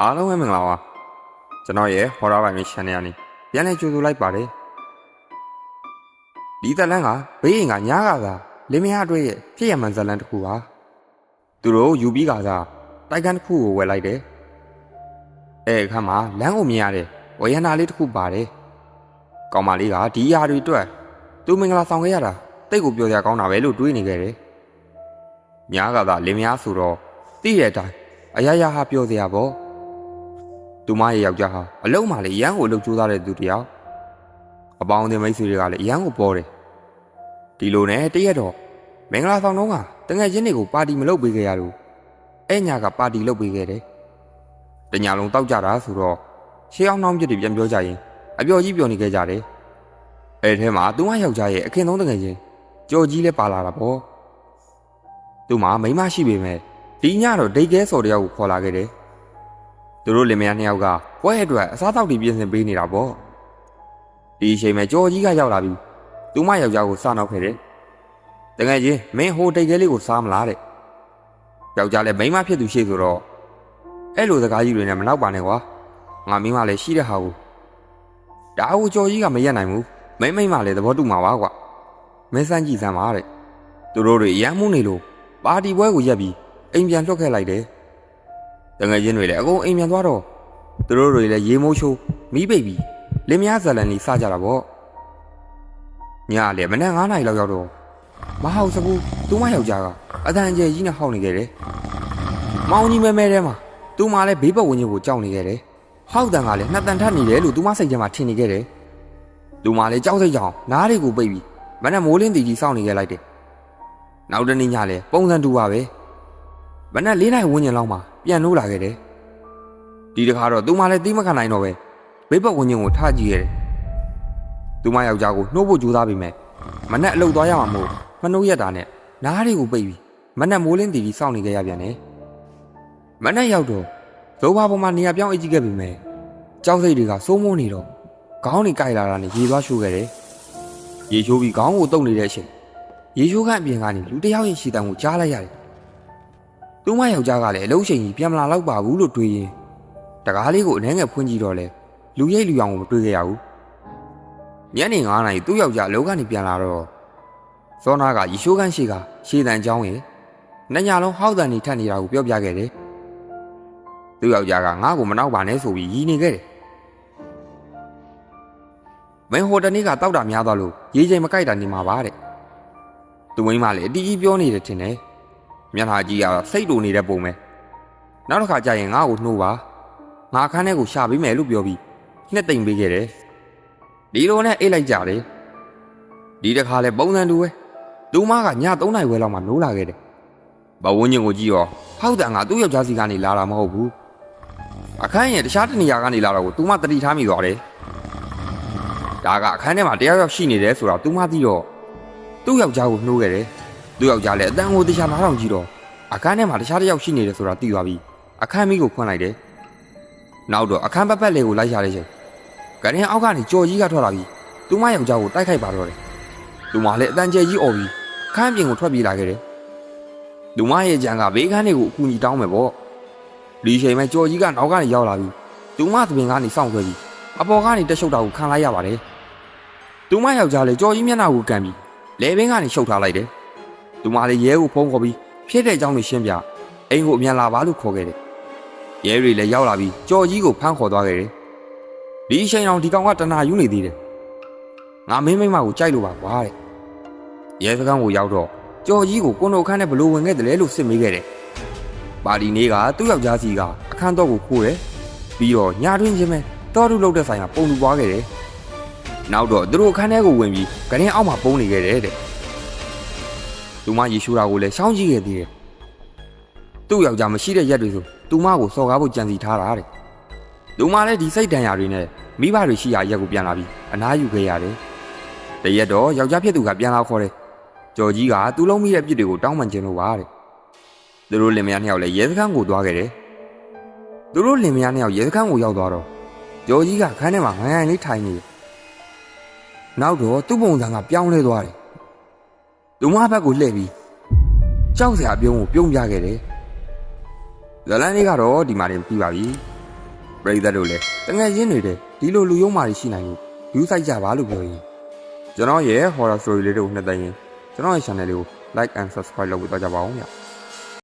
အားလုံးပဲမင်္ဂလာပါကျွန်တော်ရဲ့ horror vibe channel ကနေပြန်လည်ကြိုဆိုလိုက်ပါတယ်ဒီသက်လန်းကဘေးရင်ကညားကသာလင်းမယားအတွက်ရဲ့ဖြစ်ရမှန်ဇက်လန်းတစ်ခုပါသူတို့ယူပြီးကစားတိုက်ကန်တစ်ခုကိုဝယ်လိုက်တယ်အဲအခါမှာလမ်းကိုမြင်ရတဲ့ဝရနာလေးတစ်ခုပါတယ်ကောင်မလေးကဒီအရာတွေအတွက်သူမင်္ဂလာဆောင်ခဲ့ရတာတိတ်ကိုပြောစရာကောင်းတာပဲလို့တွေးနေခဲ့တယ်ညားကသာလင်းမယားဆိုတော့သိတဲ့အတိုင်းအရာရာဟာပြောစရာပေါ့ သူမရဲ့ယောက်ျားဟာအလုံးမလေးရန်ကိုလှုပ်ကြိုးစားတဲ့သူတစ်ယောက်အပေါင်းအသင်းမိတ်ဆွေတွေကလည်းရန်ကိုပေါ်တယ်ဒီလိုနဲ့တရက်တော့မင်္ဂလာဆောင်တော့ကတငယ်ချင်းတွေကိုပါတီမလုပ်ပေးခဲ့ရလို့အဲ့ညာကပါတီလုပ်ပေးခဲ့တယ်တညာလုံးတောက်ကြတာဆိုတော့ရှေးအောင်နှောင်းပြစ်တွေပြန်ပြောကြရင်အပျော်ကြီးပျော်နေခဲ့ကြတယ်အဲ့ထဲမှာသူမယောက်ျားရဲ့အခင်ဆုံးတငယ်ချင်းကြော်ကြီးလည်းပါလာတာပေါ့သူမမိန်းမရှိပေမဲ့ဒီညတော့ဒိတ်ကဲစော်တယောက်ကိုခေါ်လာခဲ့တယ် သူတို့လင်မယားနှစ်ယောက်ကပွဲအတွက်အစားအသောက်တွေပြင်ဆင်ပေးနေတာပေါ့ဒီအချိန်မှာကြော်ကြီးကရောက်လာပြီးသူမယောက်ျားကိုစနောက်ခဲ့တယ်တကယ်ချင်းမင်းဟိုတိတ်ကလေးကိုစားမလားတဲ့ယောက်ျားလည်းမိန်းမဖြစ်သူရှိဆိုတော့အဲ့လိုစကားကြီးတွေနဲ့မနောက်ပါနဲ့ကွာငါမင်းမလည်းရှိတဲ့ဟာကိုဒါကိုကြော်ကြီးကမရက်နိုင်ဘူးမိန်းမိန်းမလည်းသဘောတူမှာပါကွာမင်းစမ်းကြည့်စမ်းပါတဲ့သူတို့တွေရမ်းမှုနေလို့ပါတီပွဲကိုရက်ပြီးအိမ်ပြန်လွှတ်ခဲ့လိုက်တယ် တငယ်ချင်းတွေလည်းအကုန်အိမ်ပြန်သွားတော့သူတို့တွေလည်းရေမိုးချိုးမီးပိတ်ပြီးလင်းမယားဇလန်လေးစကြတာပေါ့ညလည်းမနက်9နာရီလောက်ရောက်တော့မဟောက်စကူသူမယောက်ျားကအတန်အကျယ်ကြီးနဲ့ဟောက်နေခဲ့တယ်မောင်ကြီးမဲမဲထဲမှာသူမလည်းဘေးပတ်ဝန်းကျင်ကိုကြောက်နေခဲ့တယ်ဟောက်တန်ကလည်းနှစ်တန်ထပ်နေတယ်လို့သူမစိတ်ထဲမှာထင်နေခဲ့တယ်သူမလည်းကြောက်စိတ်ကြောင်နားတွေကိုပိတ်ပြီးမနက်မိုးလင်းတီကြီးစောင့်နေခဲ့လိုက်တယ်နောက်တနေ့ညလည်းပုံစံတူပါပဲမနက်၄နိုင်ဝန်းကျင်လောက်မှာ ပြန်လို့လာခဲ့တယ်။ဒီတခါတော့သူမလည်းသိမခံနိုင်တော့ပဲဘေးပတ်ဝန်းကျင်ကိုထားကြည့်ရတယ်။သူမယောက်ျားကိုနှိုးဖို့ကြိုးစားပေမဲ့မနက်အလုပ်သွားရမှာမို့မနှိုးရက်တာနဲ့နားတွေကိုပိတ်ပြီးမနက်မိုးလင်းတီပြီးစောင့်နေခဲ့ရပြန်တယ်။မနက်ရောက်တော့ဇိုးဘာပေါ်မှာနေရာပြောင်းအကြည့်ခဲ့ပေမဲ့ကြောက်စိတ်တွေကစိုးမိုးနေတော့ခေါင်းတွေကြိုက်လာတာနဲ့ရေသွားရှိုးခဲ့တယ်။ရေချိုးပြီးခေါင်းကိုတုပ်နေတဲ့အချိန်ရေချိုးကအပြင်ကနေလူတစ်ယောက်ရဲ့ရှီတံကိုကြားလိုက်ရတယ် သူမယောက်ျားကလည်းအလုံးချိန်ကြီးပြန်မလာတော့ပါဘူးလို့တွေးရင်တကားလေးကိုအနှဲငယ်ဖွင့်ကြည့်တော့လေလူရိတ်လူရောင်ကိုမတွေးခဲ့ရဘူးညနေ9နာရီသူ့ယောက်ျားအလုပ်ကနေပြန်လာတော့ဇောနာကရေရှိုးကန်းရှိကရှေးတန်ချောင်းရဲ့နှစ်ညလုံးဟောက်တန်နေထက်နေတာကိုပြောပြခဲ့တယ်သူ့ယောက်ျားကငါ့ကိုမနောက်ပါနဲ့ဆိုပြီးရီနေခဲ့တယ်မင်းဟိုတနေ့ကတောက်တာများသွားလို့ရေချိန်မကြိုက်တာနေမှာပါတဲ့သူမိန်းမလည်းအတီးကြီးပြောနေတယ်ထင်တယ် မျက်နှာကြီးကတော့စိတ်တူနေတဲ့ပုံပဲနောက်တစ်ခါကျရင်ငါ့ကိုနှိုးပါငါအခန်းထဲကိုရှာပေးမယ်လို့ပြောပြီးနှစ်သိမ့်ပေးခဲ့တယ်ဒီလိုနဲ့အိတ်လိုက်ကြတယ်ဒီတစ်ခါလဲပုံစံတူပဲသူမကည3နာရီခွဲလောက်မှနိုးလာခဲ့တယ်ဘဝင်းညင်ကိုကြည့်ရောဟောက်တန်ကသူ့ယောက်ျားစီကနေလာတာမဟုတ်ဘူးအခန်းရဲ့တခြားတနေရာကနေလာတော့ကိုသူမတတိထားမိသွားတယ်ဒါကအခန်းထဲမှာတရားရောက်ရှိနေတယ်ဆိုတော့သူမသိတော့သူ့ယောက်ျားကိုနှိုးခဲ့တယ် သူ့ယောက်ျားလည်းအတန်ကိုတရားနားထောင်ကြည့်တော့အခန်းထဲမှာတခြားတစ်ယောက်ရှိနေတယ်ဆိုတာသိသွားပြီအခန်းမီးကိုဖွင့်လိုက်တယ်နောက်တော့အခန်းပတ်ပတ်လေးကိုလိုက်ရတဲ့ချိန်ကရင်အောက်ကနေကြော်ကြီးကထွက်လာပြီးသူမယောက်ျားကိုတိုက်ခိုက်ပါတော့တယ်သူမလည်းအတန်ကျဲကြီးអော်ပြီးခန်းပြင်ကိုထွက်ပြေးလာခဲ့တယ်သူမရဲ့ကြံကဘေးခန်းတွေကိုအကူကြီးတောင်းမယ်ပေါ့ဒီချိန်မှာကြော်ကြီးကနောက်ကနေရောက်လာပြီးသူမသပင်ကနေစောင့်ခွဲပြီးအပေါ်ကနေတက်ရှုပ်တာကိုခံလိုက်ရပါတယ်သူမယောက်ျားလည်းကြော်ကြီးမျက်နှာကိုကန်ပြီးလေဘင်းကနေရှုပ်ထားလိုက်တယ် သူမလေးရဲကိုဖုန်းခေါ်ပြီးဖြစ်တဲ့အကြောင်းကိုရှင်းပြအိမ်ကိုအမြန်လာပါလို့ခေါ်ခဲ့တယ်။ရဲတွေလည်းရောက်လာပြီးကြော်ကြီးကိုဖမ်းခေါ်သွားခဲ့တယ်။ဒီအချိန်အောင်ဒီကောင်ကတနာယူနေသေးတယ်။ငါမင်းမိမကိုကြိုက်လို့ပါကွာတဲ့။ရဲစခန်းကိုရောက်တော့ကြော်ကြီးကိုကွန်တိုခန်းနဲ့ဘလို့ဝင်ခဲ့တယ်လဲလို့စစ်မေးခဲ့တယ်။ပါတီနေကသူ့ယောက်ျားစီကအခန်းတော့ကိုခိုးတယ်။ပြီးတော့ညာတွင်းချင်းပဲတော်တူလောက်တဲ့ဆိုင်ကပုံလူပွားခဲ့တယ်။နောက်တော့သူတို့အခန်းထဲကိုဝင်ပြီးကရင်အောက်မှာပုံနေခဲ့တယ်တဲ့။ သူမရေရှူတာကိုလည်းရှောင်းကြည့်ခဲ့သေးတယ်။သူ့ယောက်ျားမရှိတဲ့ရက်တွေဆိုသူမကိုစော်ကားဖို့ကြံစီထားတာတဲ့။သူမလည်းဒီစိတ်တန်ရာတွေနဲ့မိဘတွေရှိရာရက်ကိုပြန်လာပြီးအနားယူခဲ့ရတယ်။တရက်တော့ယောက်ျားဖြစ်သူကပြန်လာခေါ်တယ်။ကြော်ကြီးကသူ့လုံးမိတဲ့ပြစ်တွေကိုတောင်းပန်ခြင်းလို့ပါတဲ့။သူတို့လင်မယားနှစ်ယောက်လည်းရဲစခန်းကိုသွားခဲ့တယ်။သူတို့လင်မယားနှစ်ယောက်ရဲစခန်းကိုရောက်သွားတော့ကြော်ကြီးကခန်းထဲမှာငိုင်းငိုင်းလေးထိုင်နေတယ်။နောက်တော့သူ့ပုံစံကပြောင်းလဲသွားတယ်။ သူမဘက်ကိုလှည့်ပြီးကြောက်စရာအပြုံးကိုပြုံးပြခဲ့တယ်။ဇလန်လေးကတော့ဒီမှာတင်ပြီးပါပြီပရိသတ်တို့လည်းတငယ်ချင်းတွေတဲ့ဒီလိုလူယုံမာတွေရှိနိုင်လို့ view site ကြပါလို့ပြောရင်ကျွန်တော်ရဲ့ horror story လေးတွေကိုနှစ်သိရင်ကျွန်တော်ရဲ့ channel လေးကို like and subscribe လုပ်ဖို့တော့ကြပါအောင်ဗျ